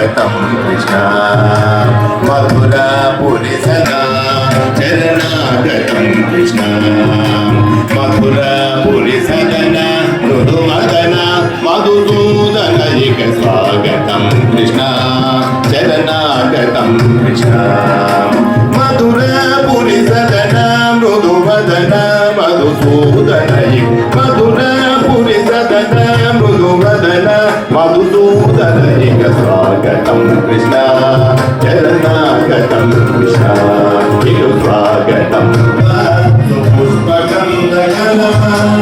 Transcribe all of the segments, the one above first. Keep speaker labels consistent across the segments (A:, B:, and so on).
A: శరణాగతం కృష్ణ మధురాపురి సదా శరణాగతం కృష్ణ మధురాపురి సదన మృదు మధుసూదన ఇక స్వాగతం కృష్ణ చరణాగతం కృష్ణ స్వాగతం కృష్ణ స్వాగతం పుష్పగంధగలమ భోగనాథ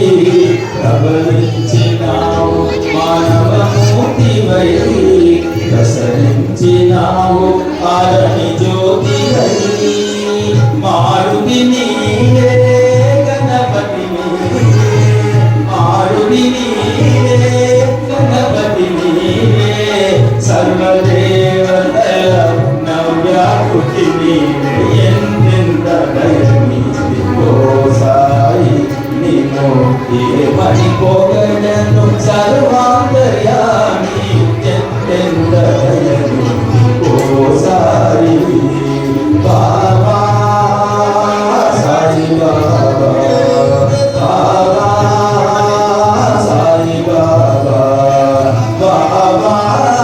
B: Ei, Allah.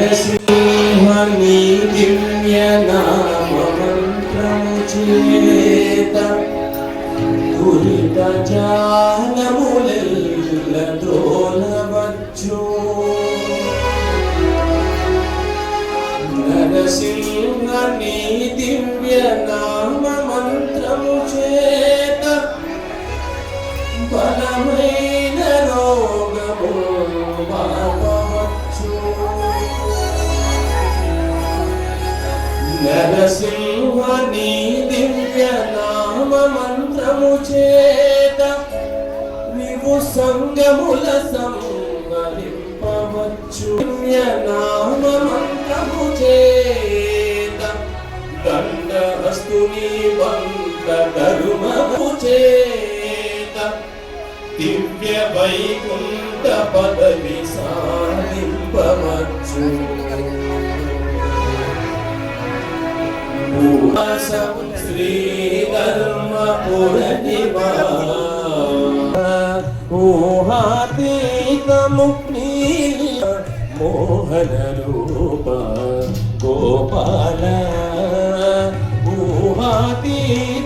B: నరసింహని దివ్య నామ మంత్రము చేత దురిత నీ దివ్య నామ మంత్రము చేత నీవు సంగముల సంహరింపవచ్చు దివ్య నామ మంత్రము చేత దండహస్తుని వంద ధర్మము చేత దివ్య వైకుంఠ పదవి సాధింపవచ్చు. శ్రీధర్మ ఊహాతీత ముక్తి మోహన రూప గోపాల ఊహాతీత ముక్తి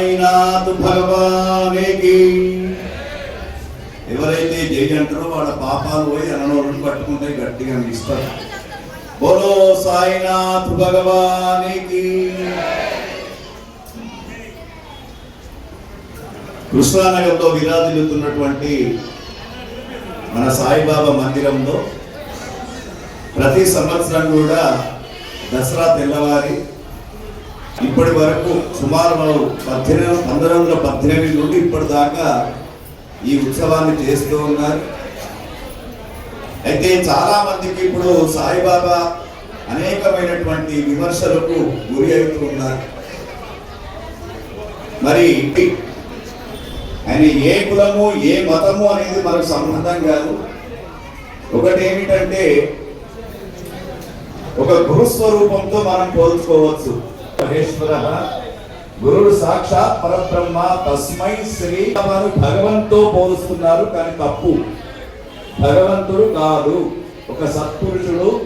C: సాయినాథ్ భగవానికి. ఎవరైతే జై అంటారో వాళ్ళ పాపాలు పోయి అననోళ్ళని పట్టుకుంటే గట్టిగా ఇస్తారు బోలో సాయినాథ్ భగవానికి. కృష్ణానగర్లో విరాజిల్లుతున్నటువంటి మన సాయిబాబా మందిరంలో ప్రతి సంవత్సరం కూడా దసరా తెల్లవారి ఇప్పటి వరకు సుమారు మనం పద్దెనిమిది పంతొమ్మిది వందల పద్దెనిమిది నుండి ఇప్పటిదాకా ఈ ఉత్సవాన్ని చేస్తూ ఉన్నారు. అయితే చాలా మందికి ఇప్పుడు సాయిబాబా అనేకమైనటువంటి విమర్శలకు గురి అవుతూ ఉన్నారు. మరి ఆయన ఏ కులము ఏ మతము అనేది మనకు సంబంధం కాదు. ఒకటి ఏమిటంటే ఒక గురు స్వరూపంతో మనం పోల్చుకోవచ్చు. మహేశ్వర. గురుడు సాక్షాత్ పరబ్రహ్మ తస్మై శ్రీ వారు భగవంతో పోలుస్తున్నారు కానీ తప్పు. భగవంతుడు కాదు. ఒక సత్పురుషుడు